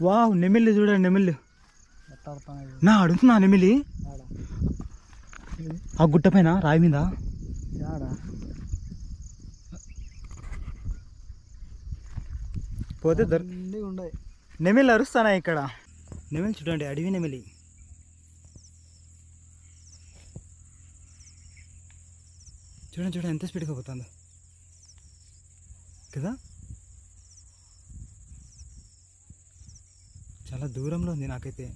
Wow నెమిలి చూడండి నెమిలి ఎట్లా ఆడుతున్నాయి నా అడుగుతున్నా నెమిలి? ఆ గుట్ట పైన రాయి మీద? పోతే దొర నెమిలి అరుస్తానా ఇక్కడ? నెమిలి చూడండి అడవి నెమిలి. చూడండి చూడండి ఎంత స్పీడ్గా పోతుందో. కదా? చాలా దూరంలో ఉంది నాకైతే.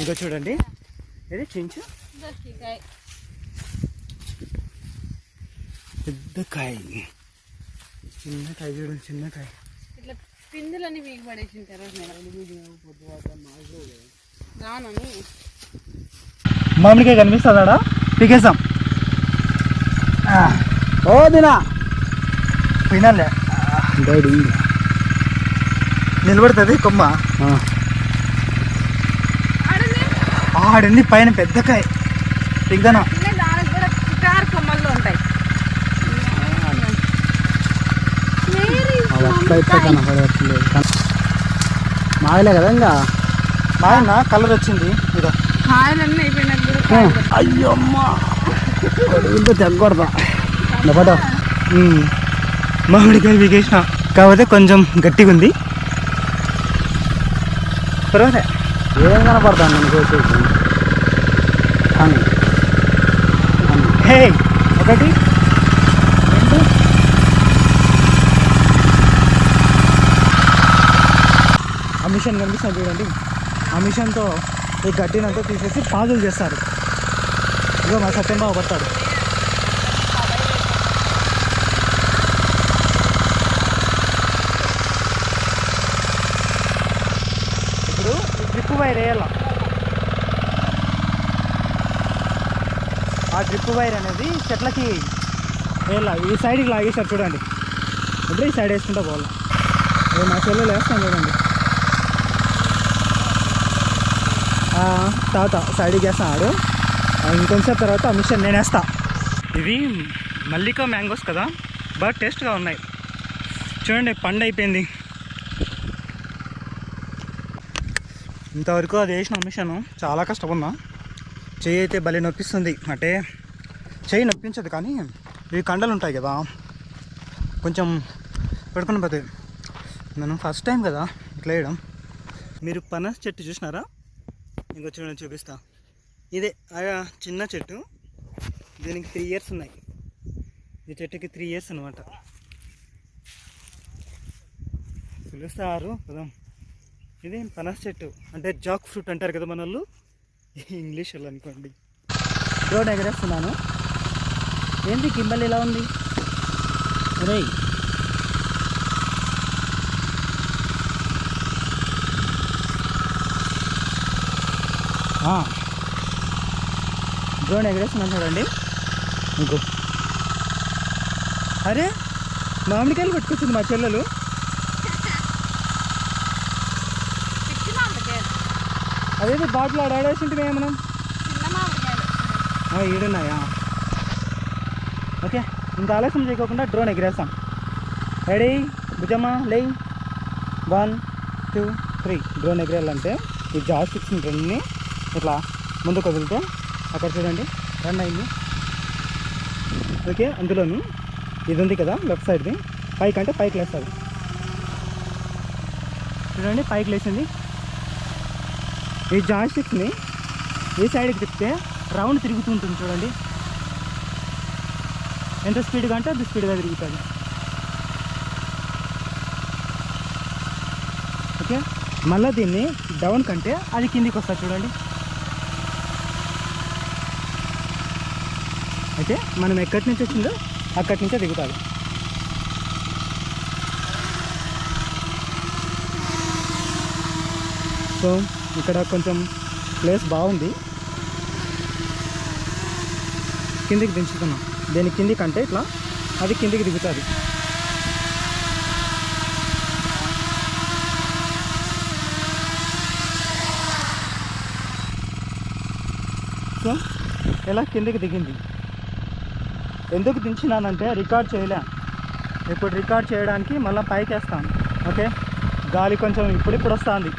ఇంకా చూడండి. ఇది చించు? పెద్ద కాయ. చిన్న కాయ చూడండి చిన్న కాయ. ఇట్లా పిందులన్నీ మీకు పడేసి ఉంటారు రానని మామిడికాయ కనిపిస్తుందా? పీకేసాం. ఓ దినా. డాడీ. నిలబడుతుంది కొమ్మ. ఆడండి పైన పెద్ద కాయ. దిగ్దానా మాయలే కదా ఇంకా? మా ఆయన కలర్ వచ్చింది. ఇదో కూడా. అయ్యో అమ్మా పట్టు. ఉమ్. మామిడికాయ పీకేసిన కాకపోతే కొంచెం గట్టిగా ఉంది. పర్వాలే. ఏం కనపడతాను నేను కోసేసి హే ఒకటి రెండు. ఆ మిషన్ కనిపిస్తుంది చూడండి. ఆ మిషన్తో ఈ గడ్డినంతా తీసేసి పాదులు చేస్తారు. ఇదో మా సత్యంబాబు పడతాడు. ఇప్పుడు ట్రిప్ వైర్ వేయాల? ఆ డ్రిప్ వైర్ అనేది చెట్లకి వేలా ఈ సైడ్కి లాగేసారు చూడండి. ఇప్పుడు ఈ సైడ్ వేసుకుంటా పోవాలి. ఇది మా చెల్లెలు వేస్తాను చూడండి. తాత సైడ్కి వేస్తాడు ఇంకొంచెం తర్వాత ఆ మిషన్ నేను వేస్తా. ఇవి మల్లికా మ్యాంగోస్ కదా? బాగా టేస్ట్గా ఉన్నాయి. చూడండి పండు అయిపోయింది. ఇంతవరకు అది వేసిన మిషన్ చాలా కష్టపడినా. చెయ్యి అయితే భలే నొప్పిస్తుంది. అంటే చెయ్యి నొప్పించదు కానీ ఇవి కండలు ఉంటాయి కదా. కొంచెం పడుకుని పోతే నేను ఫస్ట్ టైం కదా ఇట్లా వేయడం. మీరు పనస చెట్టు చూసినారా? ఇంకో చూడండి చూపిస్తా. ఇదే ఆ చిన్న చెట్టు. దీనికి త్రీ ఇయర్స్ ఉన్నాయి. ఈ చెట్టుకి త్రీ ఇయర్స్ అనమాట పిలుస్తారు కదా ఇది పనస చెట్టు. అంటే జాక్ ఫ్రూట్ అంటారు కదా మన వాళ్ళు ఇంగ్లీష్ అనుకోండి. రోడ్ ఎగరేస్తున్నాను. ఏంటి కింబల్ ఇలా ఉంది? అరే డ్రోన్ ఎగరేస్తున్నాను చూడండి. ఇంకో. అరే మామిడికాయలు పట్టుకొచ్చింది మా చెల్లెలు పిచ్చి మామిడికాయలు అదేదో బాటిల్ మనం. చిన్న మామిడికాయలు ఈడున్నాయా? ఓకే ఇంత ఆలస్యం చేయకోకుండా డ్రోన్ ఎగిరేస్తాం. రెడీ? భుజమ్మా లే వన్ టూ త్రీ. డ్రోన్ ఎగిరేయాలంటే ఈ జాస్ ఫిక్స్ రెండుని ఇట్లా ముందుకు వదిలితే అక్కడ చూడండి రన్ అయింది. ఓకే అందులోను ఇది ఉంది కదా లెఫ్ట్ సైడ్ది. పైకి అంటే పైకి లేస్తుంది. చూడండి పైకి లేచింది. ఈ జాయిస్టిక్ని ఈ సైడ్కి తిప్పితే రౌండ్ తిరుగుతూ ఉంటుంది చూడండి. ఎంత స్పీడ్గా అంటే అంత స్పీడ్గా తిరుగుతుంది. ఓకే? మళ్ళీ దీన్ని డౌన్ కంటే అది కిందికి వస్తుంది చూడండి. అయితే మనం ఎక్కడి నుంచి వచ్చిందో అక్కడి నుంచే దిగుతాడు సో ఇక్కడ కొంచెం ప్లేస్ బాగుంది. కిందికి దించుతున్నాం. దేని కిందికి అంటే ఇట్లా అది కిందికి దిగుతుంది. సో ఎలా కిందికి దిగింది? ఎందుకు దించినానంటే రికార్డ్ చేయలే. ఇప్పుడు రికార్డ్ చేయడానికి మళ్ళీ పైకి వేస్తాను ఓకే? గాలి కొంచెం ఇప్పుడిప్పుడు వస్తుంది.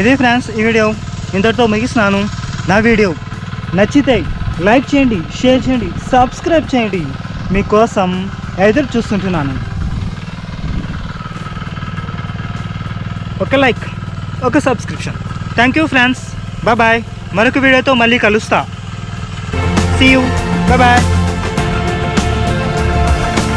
ఇది ఫ్రెండ్స్ ఈ వీడియో. ఇంతటితో ముగిస్తున్నాను. నా వీడియో నచ్చితే లైక్ చేయండి షేర్ చేయండి సబ్స్క్రైబ్ చేయండి. మీకోసం ఎదురు చూస్తుంటున్నాను. ఒక లైక్ ఒక subscription. Thank you friends. Bye మరొక వీడియోతో మళ్ళీ కలుస్తా. See you bye.